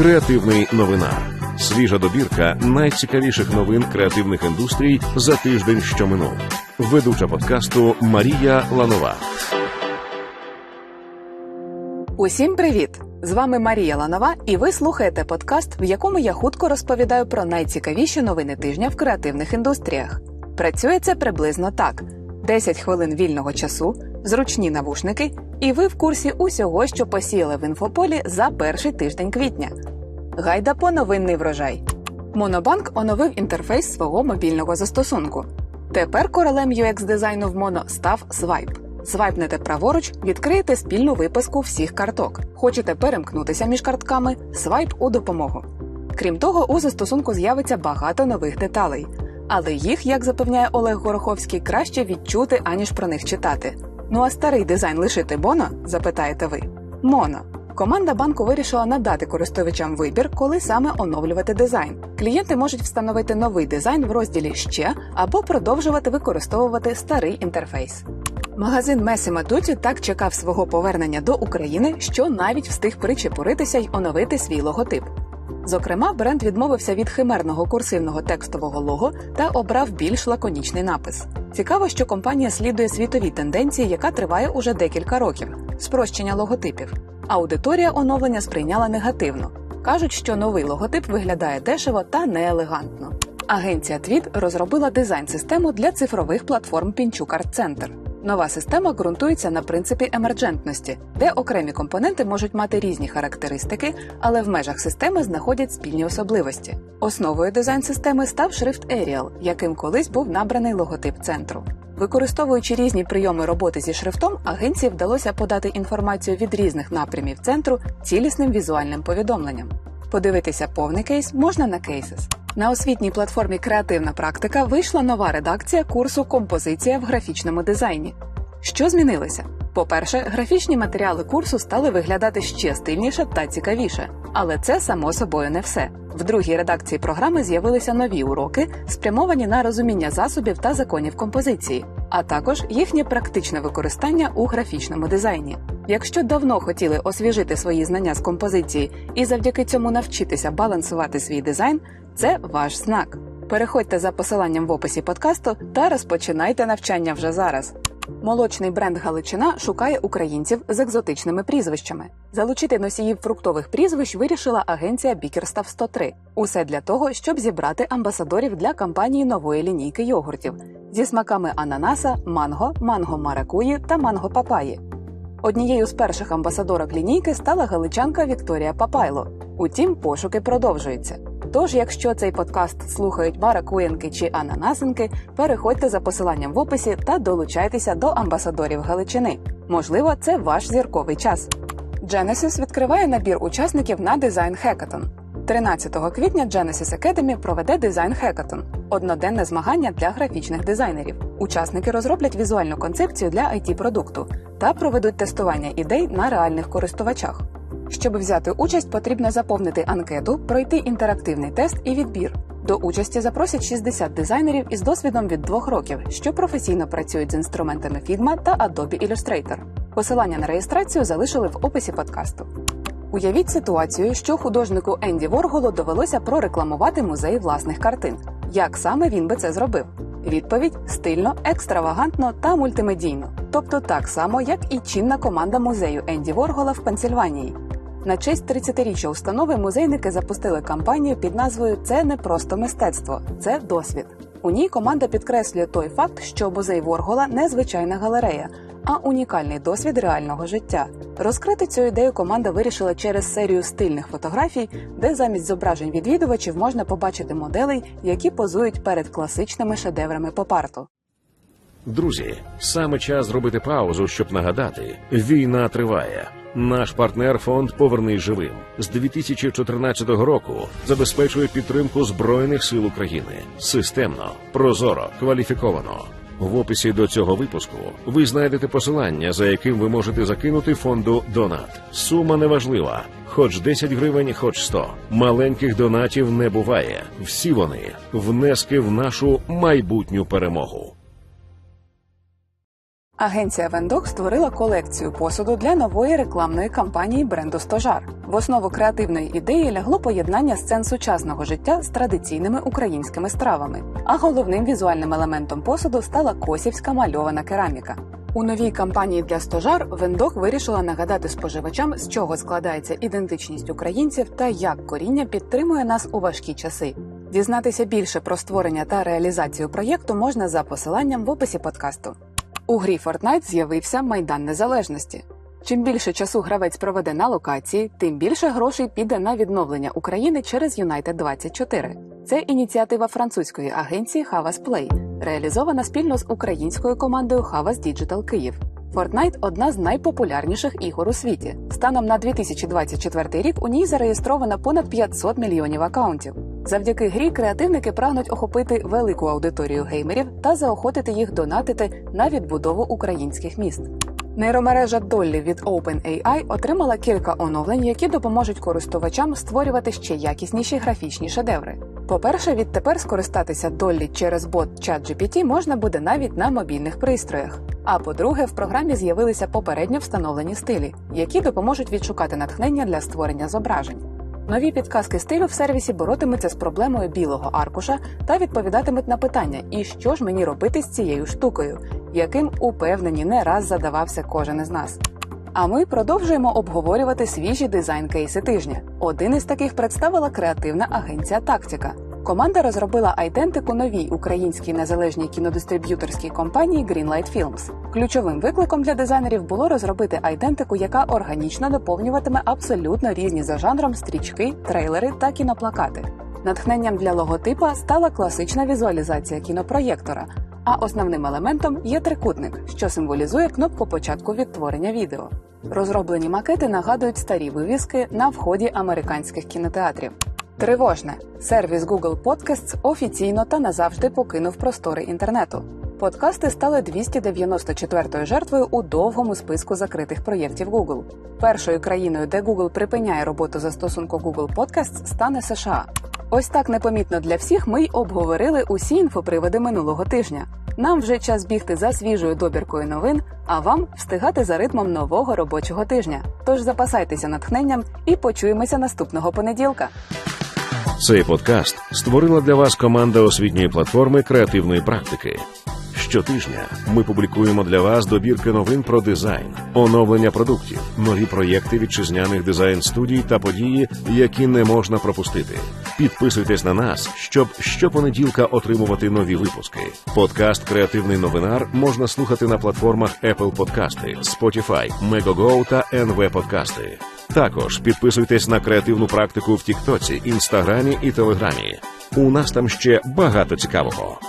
Креативний новинар. Свіжа добірка найцікавіших новин креативних індустрій за тиждень, що минув. Ведуча подкасту Марія Ланова. Усім привіт! З вами Марія Ланова, і ви слухаєте подкаст, в якому я хутко розповідаю про найцікавіші новини тижня в креативних індустріях. Працює це приблизно так: 10 хвилин вільного часу, зручні навушники, і ви в курсі усього, що посіяли в інфополі за перший тиждень квітня. Гайда по новинний врожай. Монобанк оновив інтерфейс свого мобільного застосунку. Тепер королем UX дизайну в Моно став Swipe. Свайпнете праворуч, відкриєте спільну виписку всіх карток. Хочете перемкнутися між картками, свайп у допомогу. Крім того, у застосунку з'явиться багато нових деталей. Але їх, як запевняє Олег Гороховський, краще відчути, аніж про них читати. Ну а старий дизайн лишити Боно? запитаєте ви. Моно. Команда банку вирішила надати користувачам вибір, коли саме оновлювати дизайн. Клієнти можуть встановити новий дизайн в розділі Ще або продовжувати використовувати старий інтерфейс. Магазин Месима Дуті так чекав свого повернення до України, що навіть встиг причепуритися й оновити свій логотип. Зокрема, бренд відмовився від химерного курсивного текстового лого та обрав більш лаконічний напис. Цікаво, що компанія слідує світовій тенденції, яка триває уже декілька років спрощення логотипів. Аудиторія оновлення сприйняла негативно. Кажуть, що новий логотип виглядає дешево та неелегантно. Агенція Твіт розробила дизайн-систему для цифрових платформ Pinchu Art Center. Нова система ґрунтується на принципі емерджентності, де окремі компоненти можуть мати різні характеристики, але в межах системи знаходять спільні особливості. Основою дизайн-системи став шрифт Arial, яким колись був набраний логотип центру. Використовуючи різні прийоми роботи зі шрифтом, агенції вдалося подати інформацію від різних напрямів центру цілісним візуальним повідомленням. Подивитися повний кейс можна на Cases. На освітній платформі Креативна практика вийшла нова редакція курсу Композиція в графічному дизайні. Що змінилося? По-перше, графічні матеріали курсу стали виглядати ще стильніше та цікавіше, але це само собою не все. В другій редакції програми з'явилися нові уроки, спрямовані на розуміння засобів та законів композиції, а також їхнє практичне використання у графічному дизайні. Якщо давно хотіли освіжити свої знання з композиції і завдяки цьому навчитися балансувати свій дизайн, це ваш знак. Переходьте за посиланням в описі подкасту та розпочинайте навчання вже зараз. Молочний бренд Галичина шукає українців з екзотичними прізвищами. Залучити носіїв фруктових прізвищ вирішила агенція Бікерстав 103. Усе для того, щоб зібрати амбасадорів для кампанії нової лінійки йогуртів зі смаками ананаса, манго, манго маракуї та манго папаї. Однією з перших амбасадорок лінійки стала галичанка Вікторія Папайло. Утім, пошуки продовжуються. Тож, якщо цей подкаст слухають маракуєнки чи ананасенки, переходьте за посиланням в описі та долучайтеся до амбасадорів Галичини. Можливо, це ваш зірковий час. Genesis відкриває набір учасників на дизайн Hackathon. 13 квітня Genesis Academy проведе дизайн Hackathon – одноденне змагання для графічних дизайнерів. Учасники розроблять візуальну концепцію для it продукту та проведуть тестування ідей на реальних користувачах. Щоб взяти участь, потрібно заповнити анкету, пройти інтерактивний тест і відбір. До участі запросять 60 дизайнерів із досвідом від двох років, що професійно працюють з інструментами Figma та Adobe Illustrator. Посилання на реєстрацію залишили в описі подкасту. Уявіть ситуацію, що художнику Енді Ворголу довелося прорекламувати музей власних картин. Як саме він би це зробив? Відповідь стильно, екстравагантно та мультимедійно, тобто так само, як і чинна команда музею Енді Воргола в Пенсільванії. На честь 30-річчя установи музейники запустили кампанію під назвою Це не просто мистецтво, це досвід. У ній команда підкреслює той факт, що музей Воргола не звичайна галерея, а унікальний досвід реального життя. Розкрити цю ідею команда вирішила через серію стильних фотографій, де замість зображень відвідувачів можна побачити моделей, які позують перед класичними шедеврами поп-арту. Друзі, саме час зробити паузу, щоб нагадати: війна триває. Наш партнер фонд Повернись живим з 2014 року забезпечує підтримку збройних сил України системно, прозоро, кваліфіковано. В описі до цього випуску ви знайдете посилання, за яким ви можете закинути фонду Донат. Сума неважлива, хоч 10 гривень, хоч 100. Маленьких донатів не буває. Всі вони внески в нашу майбутню перемогу. Агенція Вендок створила колекцію посуду для нової рекламної кампанії бренду Стожар. В основу креативної ідеї лягло поєднання сцен сучасного життя з традиційними українськими стравами. А головним візуальним елементом посуду стала косівська мальована кераміка. У новій кампанії для стожар Вендок вирішила нагадати споживачам, з чого складається ідентичність українців та як коріння підтримує нас у важкі часи. Дізнатися більше про створення та реалізацію проєкту можна за посиланням в описі подкасту. У грі Fortnite з'явився майдан незалежності. Чим більше часу гравець проведе на локації, тим більше грошей піде на відновлення України через United 24 Це ініціатива французької агенції Havas Play, реалізована спільно з українською командою Havas Digital Київ. Fortnite – одна з найпопулярніших ігор у світі. Станом на 2024 рік у ній зареєстровано понад 500 мільйонів акаунтів. Завдяки грі креативники прагнуть охопити велику аудиторію геймерів та заохотити їх донатити на відбудову українських міст. Нейромережа Dolly від OpenAI отримала кілька оновлень, які допоможуть користувачам створювати ще якісніші графічні шедеври. По-перше, відтепер скористатися Dolly через бот ChatGPT можна буде навіть на мобільних пристроях. А по-друге, в програмі з'явилися попередньо встановлені стилі, які допоможуть відшукати натхнення для створення зображень. Нові підказки стилю в сервісі боротимуться з проблемою білого аркуша та відповідатимуть на питання, і що ж мені робити з цією штукою, яким упевнені не раз задавався кожен із нас. А ми продовжуємо обговорювати свіжі дизайн-кейси тижня. Один із таких представила креативна агенція Тактика. Команда розробила айдентику новій українській незалежній кінодистриб'юторській компанії Greenlight Films. Ключовим викликом для дизайнерів було розробити айдентику, яка органічно доповнюватиме абсолютно різні за жанром стрічки, трейлери та кіноплакати. Натхненням для логотипа стала класична візуалізація кінопроєктора, а основним елементом є трикутник, що символізує кнопку початку відтворення відео. Розроблені макети нагадують старі вивіски на вході американських кінотеатрів. Тривожне сервіс Google Podcasts офіційно та назавжди покинув простори інтернету. Подкасти стали 294-ю жертвою у довгому списку закритих проєктів Google. Першою країною, де Google припиняє роботу застосунку Google Podcasts, стане США. Ось так непомітно для всіх ми й обговорили усі інфоприводи минулого тижня. Нам вже час бігти за свіжою добіркою новин, а вам встигати за ритмом нового робочого тижня. Тож запасайтеся натхненням і почуємося наступного понеділка. Цей подкаст створила для вас команда освітньої платформи креативної практики. Щотижня ми публікуємо для вас добірки новин про дизайн, оновлення продуктів, нові проєкти вітчизняних дизайн студій та події, які не можна пропустити. Підписуйтесь на нас, щоб щопонеділка отримувати нові випуски. Подкаст Креативний новинар можна слухати на платформах Apple Подкасти, Spotify, Megogo та NV Подкасти. Також підписуйтесь на креативну практику в Тіктоці, Інстаграмі і Телеграмі. У нас там ще багато цікавого.